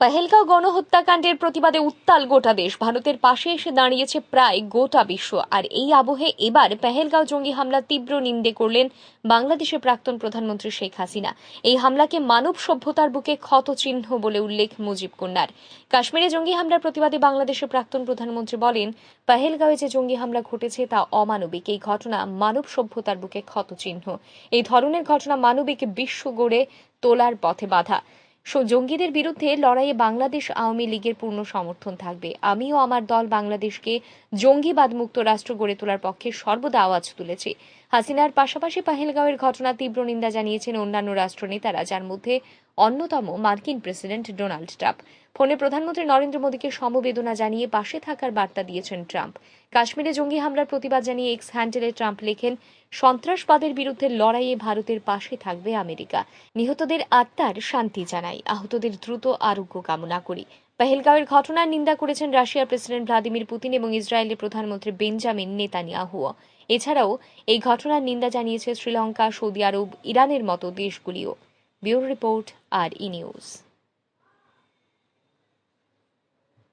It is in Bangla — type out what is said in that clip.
পেহেলগাঁও গণহত্যাকাণ্ডের প্রতিবাদে উত্তাল গোটা দেশ। ভারতের পাশে এসে দাঁড়িয়েছে প্রায় গোটা বিশ্ব। আর এই আবহে এবার পেহেলগাঁও জঙ্গি হামলা তীব্র নিন্দে করলেন বাংলাদেশের প্রাক্তন প্রধানমন্ত্রী শেখ হাসিনা। এই হামলাকে মানব সভ্যতার বুকে ক্ষত চিহ্ন বলে উল্লেখ মুজিব কন্যার। কাশ্মীরে জঙ্গি হামলার প্রতিবাদে বাংলাদেশের প্রাক্তন প্রধানমন্ত্রী বলেন, পেহেলগাঁওয়ে যে জঙ্গি হামলা ঘটেছে তা অমানবিক। এই ঘটনা মানব সভ্যতার বুকে ক্ষত চিহ্ন। এই ধরনের ঘটনা মানবিক বিশ্ব গড়ে তোলার পথে বাধা। সো- জঙ্গিদের বিরুদ্ধে লড়াইয়ে বাংলাদেশ আওয়ামী লীগের পূর্ণ সমর্থন থাকবে। আমি ও আমার দল বাংলাদেশকে জঙ্গিবাদ মুক্ত রাষ্ট্র গড়ে তোলার পক্ষে সর্বদা আওয়াজ তুলেছি। হাসিনার পাশাপাশি পাহেলগাঁওয়ের ঘটনা তীব্র নিন্দা জানিয়েছেন অন্যান্য রাষ্ট্রনেতারা, যার মধ্যে অন্যতম মার্কিন প্রেসিডেন্ট ডোনাল্ড ট্রাম্প। ফোনে প্রধানমন্ত্রী নরেন্দ্র মোদীকে সমবেদনা জানিয়ে পাশে থাকার বার্তা দিয়েছেন ট্রাম্প। কাশ্মীরে জঙ্গি হামলার প্রতিবাদ জানিয়ে এক্স হ্যান্ডেলে ট্রাম্প লেখেন, সন্ত্রাসবাদের বিরুদ্ধে লড়াইয়ে ভারতের পাশে থাকবে আমেরিকা। নিহতদের আত্মার শান্তি জানাই। আহতদের দ্রুত আরোগ্য কামনা করি। পেহেলগাঁওয়ের ঘটনার নিন্দা করেছেন রাশিয়ার প্রেসিডেন্ট ভ্লাদিমির পুতিন এবং ইসরায়েলের প্রধানমন্ত্রী বেঞ্জামিন নেতানিয়াহুও। এছাড়াও এই ঘটনার নিন্দা জানিয়েছে শ্রীলঙ্কা, সৌদি আরব, ইরানের মতো দেশগুলিও। Bureau report, R E news.